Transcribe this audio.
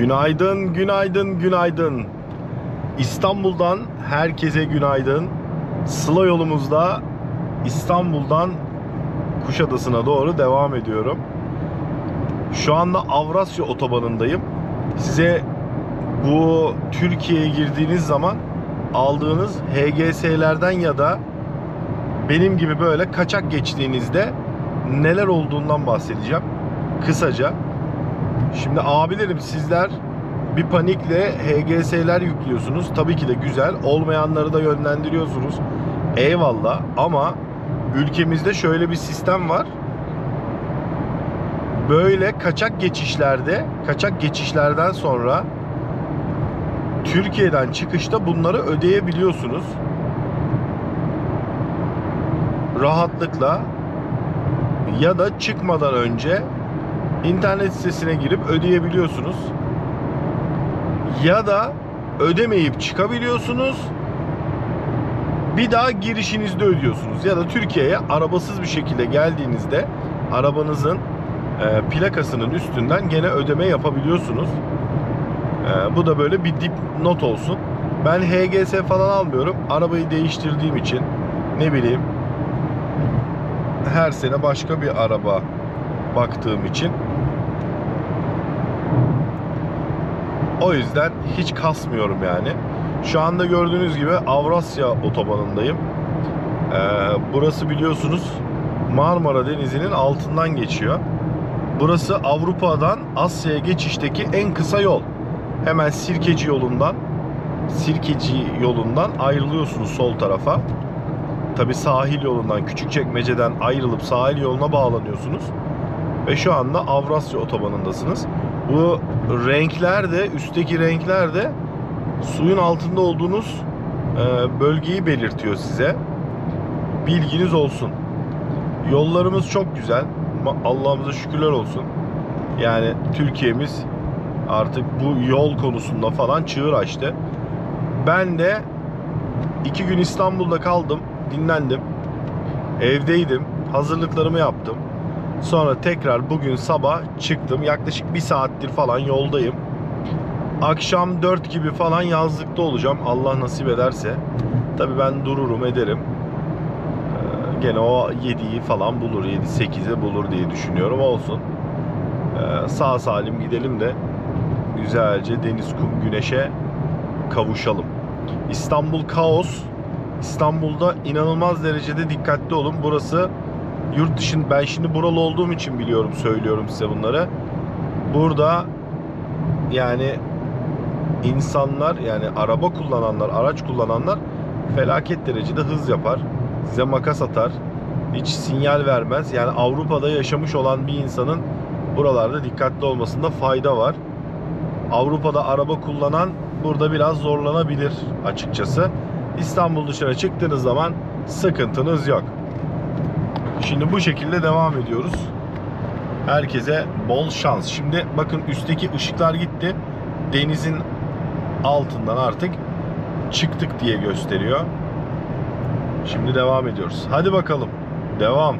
Günaydın, günaydın, günaydın. İstanbul'dan herkese günaydın. Sıla yolumuzda İstanbul'dan Kuşadası'na doğru devam ediyorum. Şu anda Avrasya Otobanı'ndayım. Size bu Türkiye'ye girdiğiniz zaman aldığınız HGS'lerden ya da benim gibi böyle kaçak geçtiğinizde neler olduğundan bahsedeceğim. Kısaca. Şimdi abilerim sizler bir panikle HGS'ler yüklüyorsunuz. Tabii ki de güzel. Olmayanları da yönlendiriyorsunuz. Eyvallah ama ülkemizde şöyle bir sistem var. Böyle kaçak geçişlerde, kaçak geçişlerden sonra Türkiye'den çıkışta bunları ödeyebiliyorsunuz. Rahatlıkla ya da çıkmadan önce internet sitesine girip ödeyebiliyorsunuz. Ya da ödemeyip çıkabiliyorsunuz. Bir daha girişinizde ödüyorsunuz. Ya da Türkiye'ye arabasız bir şekilde geldiğinizde arabanızın e, plakasının üstünden gene ödeme yapabiliyorsunuz. E, bu da böyle bir dip not olsun. Ben HGS falan almıyorum. Arabayı değiştirdiğim için ne bileyim her sene başka bir araba baktığım için o yüzden hiç kasmıyorum yani. Şu anda gördüğünüz gibi Avrasya otobanındayım. Ee, burası biliyorsunuz Marmara Denizi'nin altından geçiyor. Burası Avrupa'dan Asya'ya geçişteki en kısa yol. Hemen Sirkeci yolundan Sirkeci yolundan ayrılıyorsunuz sol tarafa. Tabi sahil yolundan Küçükçekmece'den ayrılıp sahil yoluna bağlanıyorsunuz. Ve şu anda Avrasya otobanındasınız. Bu renkler de üstteki renkler de suyun altında olduğunuz e, bölgeyi belirtiyor size. Bilginiz olsun. Yollarımız çok güzel. Allah'ımıza şükürler olsun. Yani Türkiye'miz artık bu yol konusunda falan çığır açtı. Ben de iki gün İstanbul'da kaldım, dinlendim. Evdeydim, hazırlıklarımı yaptım. Sonra tekrar bugün sabah çıktım. Yaklaşık bir saattir falan yoldayım. Akşam 4 gibi falan yazlıkta olacağım. Allah nasip ederse. Tabii ben dururum ederim. Ee, gene o 7'yi falan bulur. 7-8'i bulur diye düşünüyorum. Olsun. Ee, sağ salim gidelim de güzelce deniz, kum, güneşe kavuşalım. İstanbul kaos. İstanbul'da inanılmaz derecede dikkatli olun. Burası yurt dışın ben şimdi buralı olduğum için biliyorum söylüyorum size bunları. Burada yani insanlar yani araba kullananlar, araç kullananlar felaket derecede hız yapar. Size makas atar. Hiç sinyal vermez. Yani Avrupa'da yaşamış olan bir insanın buralarda dikkatli olmasında fayda var. Avrupa'da araba kullanan burada biraz zorlanabilir açıkçası. İstanbul dışına çıktığınız zaman sıkıntınız yok. Şimdi bu şekilde devam ediyoruz. Herkese bol şans. Şimdi bakın üstteki ışıklar gitti. Denizin altından artık çıktık diye gösteriyor. Şimdi devam ediyoruz. Hadi bakalım. Devam.